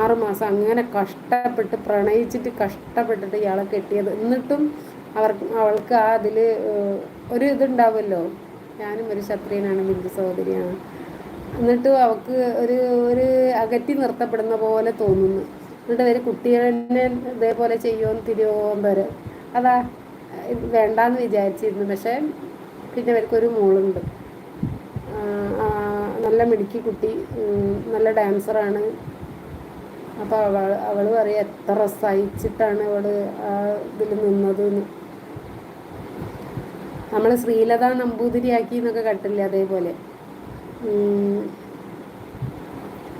ആറ് മാസം അങ്ങനെ കഷ്ടപ്പെട്ട് പ്രണയിച്ചിട്ട് കഷ്ടപ്പെട്ടിട്ട് ഇയാളെ കെട്ടിയത്. എന്നിട്ടും അവർക്ക് അവൾക്ക് ആ അതിൽ ഒരു ഇതുണ്ടാവുമല്ലോ ഞാനും ഒരു ക്ഷത്രിയനാണ് ബിന്ദു സഹോദരിയാണ്. എന്നിട്ട് അവൾക്ക് ഒരു ഒരു അകറ്റി നിർത്തപ്പെടുന്ന പോലെ തോന്നുന്നു. എന്നിട്ട് അവർ കുട്ടികളെ ഇതേപോലെ ചെയ്യുമെന്ന് തിരിയോന്ന് വരെ. അതാ വേണ്ടാന്ന് വിചാരിച്ചിരുന്നു. പക്ഷേ പിന്നെ അവർക്കൊരു മോളുണ്ട്. നല്ല മിടുക്കി കുട്ടി നല്ല ഡാൻസറാണ്. അപ്പോൾ അവൾ അവൾ പറയും എത്ര സഹിച്ചിട്ടാണ് അവൾ ആ ഇതിൽ നിന്നത് നമ്മൾ ശ്രീലത നമ്പൂതിരിയാക്കി എന്നൊക്കെ കട്ടില്ല അതേപോലെ?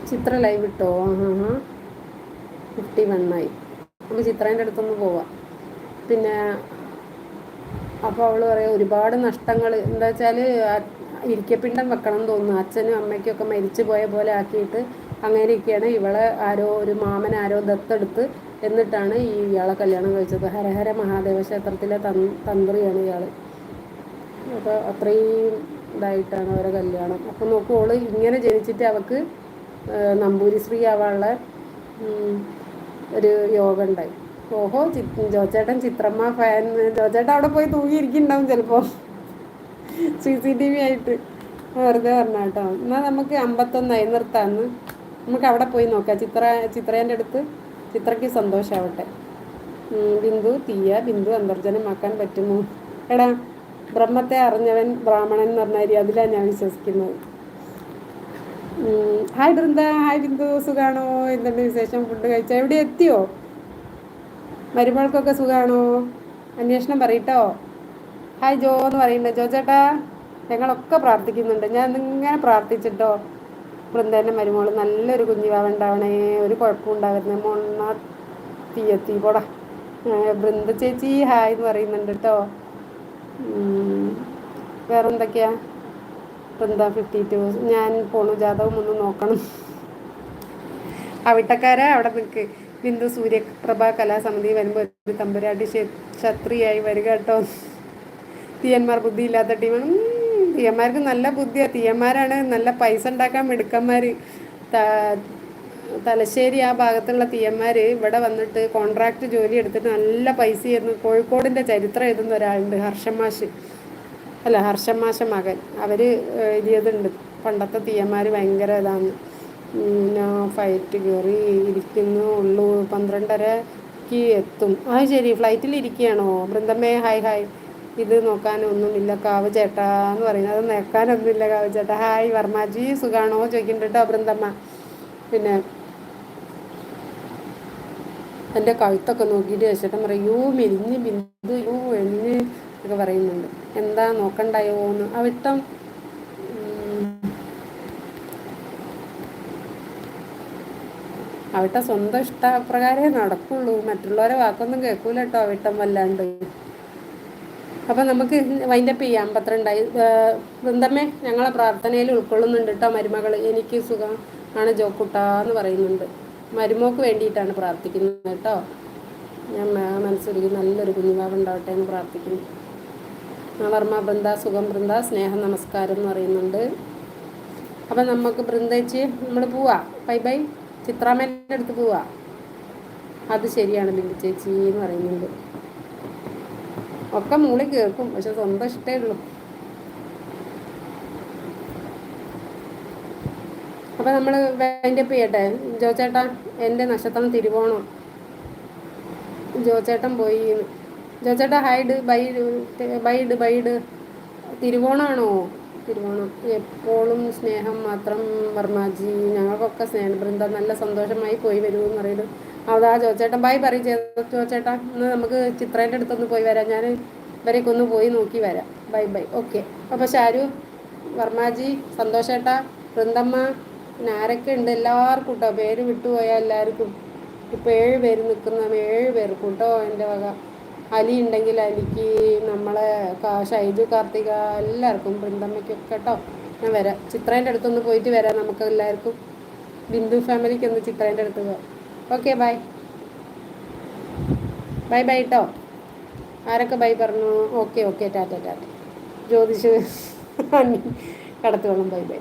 ചിത്ര ലൈവ് ഇട്ടോ? ആ ഫിഫ്റ്റി വണ്ണായി നമുക്ക് ചിത്രേന്റെ അടുത്തൊന്ന് പോവാം. പിന്നെ അപ്പോൾ അവൾ പറയാം ഒരുപാട് നഷ്ടങ്ങൾ എന്താ വെച്ചാൽ ഇരിക്കപ്പിണ്ടം വെക്കണം എന്ന് തോന്നുന്നു. അച്ഛനും അമ്മയ്ക്കൊക്കെ മരിച്ചു പോയ പോലെ ആക്കിയിട്ട് അങ്ങനെയൊക്കെയാണ് ഇവളെ ആരോ ഒരു മാമൻ ആരോ ദത്തെടുത്ത് എന്നിട്ടാണ് ഈ ഇയാളെ കല്യാണം കഴിച്ചത്. ഹരഹര മഹാദേവ ക്ഷേത്രത്തിലെ തന്ത്രിയാണ് ഇയാൾ അപ്പോൾ അത്രയും ഇതായിട്ടാണ് അവരെ കല്യാണം. അപ്പോൾ നോക്കൂ ഓൾ ഇങ്ങനെ ജനിച്ചിട്ട് അവൾക്ക് നമ്പൂരി ശ്രീ ആവാനുള്ള ഒരു യോഗ ഉണ്ടായി. ഓഹോ ചി ജോചേട്ടൻ ചിത്രമ്മ ഫാൻ ജോചേട്ടൻ അവിടെ പോയി തൂങ്ങിയിരിക്കുന്നുണ്ടാവും ചിലപ്പോൾ സി സി ടി വി ആയിട്ട്. വെറുതെ പറഞ്ഞാട്ടോ എന്നാൽ നമുക്ക് അമ്പത്തൊന്നായി നിർത്താന്ന് നമുക്ക് അവിടെ പോയി നോക്കാം. ചിത്ര ചിത്രേന്റെ അടുത്ത് ചിത്രയ്ക്ക് സന്തോഷമാവട്ടെ ബിന്ദു തീയ ബിന്ദു അന്തർജനമാക്കാൻ പറ്റുമോ? എടാ ബ്രഹ്മത്തെ അറിഞ്ഞവൻ ബ്രാഹ്മണൻ എന്ന് പറഞ്ഞാൽ അതിലാണ് ഞാൻ വിശ്വസിക്കുന്നത്. ഹായ് ബൃന്ദ ഹായ് ബിന്ദു സുഖാണോ? എന്തുണ്ട് വിശേഷം? ഫുഡ് കഴിച്ച? എവിടെ എത്തിയോ? മരുമകൾക്കൊക്കെ സുഖാണോ? അന്വേഷണം പറയട്ടോ? ഹായ് ജോ എന്ന് പറയുന്നുണ്ട്. ജോ ചേട്ടാ ഞങ്ങളൊക്കെ പ്രാർത്ഥിക്കുന്നുണ്ട്. ഞാൻ ഇങ്ങനെ പ്രാർത്ഥിച്ചിട്ടോ? വൃന്ദേന്റെ മരുമോൾ നല്ലൊരു കുഞ്ഞിവാവുണ്ടാവണേ ഒരു കുഴപ്പം ഉണ്ടാകുന്നേ മൊണ്ണ തീയെത്തി പോടാ. വൃന്ദ ചേച്ചി ഹായ് എന്ന് പറയുന്നുണ്ട് കേട്ടോ. വേറെ എന്തൊക്കെയാ വൃന്ദ ഫിഫ്റ്റി ടു ഞാൻ പോണു. ജാതകം ഒന്ന് നോക്കണം. അവിട്ടക്കാരെ അവിടെ നിൽക്ക്. ബിന്ദു സൂര്യപ്രഭ കലാസമിതി വരുമ്പോൾ ഒരു തമ്പുരാട്ടി ക്ഷത്രിയായി വരിക കേട്ടോ. തീയന്മാർ ബുദ്ധിയില്ലാത്ത ടീമാണ്. തീയന്മാർക്ക് നല്ല ബുദ്ധിയാണ് തീയന്മാരാണ് നല്ല പൈസ ഉണ്ടാക്കാൻ മിടുക്കന്മാർ തലശ്ശേരി ആ ഭാഗത്തുള്ള തീയന്മാർ ഇവിടെ വന്നിട്ട് കോൺട്രാക്ട് ജോലി എടുത്തിട്ട് നല്ല പൈസ ആയിരുന്നു കോഴിക്കോടിന്റെ ചരിത്രം എഴുതുന്ന ഒരാളുണ്ട് ഹർഷമാഷ്. അല്ല ഹർഷമാഷ മകൻ. അവർ എഴുതിയതുണ്ട്. പണ്ടത്തെ തീയന്മാർ ഭയങ്കര ഇതാണ്. ഫ്ലൈറ്റ് കയറി ഇരിക്കുന്നു ഉള്ളു. പന്ത്രണ്ടരക്ക് എത്തും. ആ ശരി. ഫ്ലൈറ്റിൽ ഇരിക്കുകയാണോ? ബൃന്ദമേ ഹായ് ഹായ് ഇത് നോക്കാനൊന്നുമില്ല കാവ് ചേട്ടാ എന്ന് പറയുന്നത് അത് നോക്കാനൊന്നുമില്ല കാവ് ചേട്ടാ. ഹായ് വർമാജി സുഖാണോ? ചോദിക്കുന്നുണ്ട് കേട്ടോ വൃന്ദമ്മ പിന്നെ എന്റെ കഴുത്തൊക്കെ നോക്കിയിട്ട് ചേട്ടൻ പറയും മെലിഞ്ഞ് ബിന്ദു യോ എളിഞ്ഞ് ഒക്കെ പറയുന്നുണ്ട്. എന്താ നോക്കണ്ടായോ? എന്ന്. വിട്ടം അവിട്ട സ്വന്തം ഇഷ്ടപ്രകാരമേ നടക്കുള്ളൂ. മറ്റുള്ളവരെ വാക്കൊന്നും കേൾക്കൂല കേട്ടോ അവിട്ടം വല്ലാണ്ട്. അപ്പം നമുക്ക് വൈൻഡപ്പ് ചെയ്യാം. പന്ത്രണ്ടായി വൃന്ദമ്മേ ഞങ്ങളെ പ്രാർത്ഥനയിൽ ഉൾക്കൊള്ളുന്നുണ്ട് കേട്ടോ മരുമകൾ എനിക്ക് സുഖം ആണ് ജോക്കുട്ട എന്ന് പറയുന്നുണ്ട്. മരുമോക്ക് വേണ്ടിയിട്ടാണ് പ്രാർത്ഥിക്കുന്നത് കേട്ടോ ഞാൻ മനസ്സിലേക്ക് നല്ലൊരു കുഞ്ഞുവാവ് ഉണ്ടാവട്ടെ എന്ന് പ്രാർത്ഥിക്കുന്നു. വർമ്മ ബൃന്ദ സുഖം ബൃന്ദ സ്നേഹം നമസ്കാരം എന്ന് പറയുന്നുണ്ട്. അപ്പം നമുക്ക് ബൃന്ദച്ച് നമ്മൾ പോവാ. Bye bye. ചിത്രാമേന്റെ അടുത്ത് പോവാ. അത് ശരിയാണ് ബിന്ദു ചേച്ചി എന്ന് പറയുന്നുണ്ട്. ഒക്കെ മൂളി കേൾക്കും പക്ഷെ സ്വന്തം ഇഷ്ടമേ ഉള്ളൂ. അപ്പം നമ്മൾ വൈൻഡപ്പ് ചെയ്യട്ടെ? ജോച്ചേട്ടാ എന്റെ നക്ഷത്രം തിരുവോണം. ജോച്ചേട്ടൻ പോയി ജോച്ചേട്ടാ ഹൈഡ് ബൈഡ് ബൈഡ് ബൈഡ് തിരുവോണമാണോ തിരുവോണം. എപ്പോഴും സ്നേഹം മാത്രം വർമാജി ഞങ്ങൾക്കൊക്കെ സ്നേഹ ബൃന്ദ നല്ല സന്തോഷമായി പോയി വരുമെന്ന് പറയുന്നത് അതാ ജോച്ചേട്ടൻ ബായ് പറയും ജോച്ചേട്ടാ ഇന്ന് നമുക്ക് ചിത്രേന്റെ അടുത്തൊന്ന് പോയി വരാം. ഞാൻ ഇവരെയൊക്കെ ഒന്ന് പോയി നോക്കി വരാം. ബൈ ബൈ ഓക്കെ അപ്പോൾ ഷാരു വർമാജി സന്തോഷേട്ടാ വൃന്ദമ്മ പിന്നെ ആരൊക്കെ ഉണ്ട് എല്ലാവർക്കും കേട്ടോ പേര് വിട്ടുപോയാൽ എല്ലാവർക്കും. ഇപ്പോൾ ഏഴ് പേര് നിൽക്കുന്ന ഏഴ് പേർ കേട്ടോ എന്റെ വക. അലി ഉണ്ടെങ്കിൽ അലിക്ക് നമ്മളെ ഷൈജു കാർത്തിക എല്ലാവർക്കും വൃന്ദമ്മയ്ക്കൊക്കെ കേട്ടോ ഞാൻ വരാം. ചിത്രേന്റെ അടുത്തൊന്ന് പോയിട്ട് വരാം നമുക്ക് എല്ലാവർക്കും. ബിന്ദു ഫാമിലിക്ക് ഒന്ന് ചിത്രേന്റെ അടുത്ത് പോകാം ഓക്കെ ബൈ ബൈ ബൈ കേട്ടോ ആരൊക്കെ ബൈ പറഞ്ഞു? Okay okay tata tata Jyothish Kadathuvellam bye bye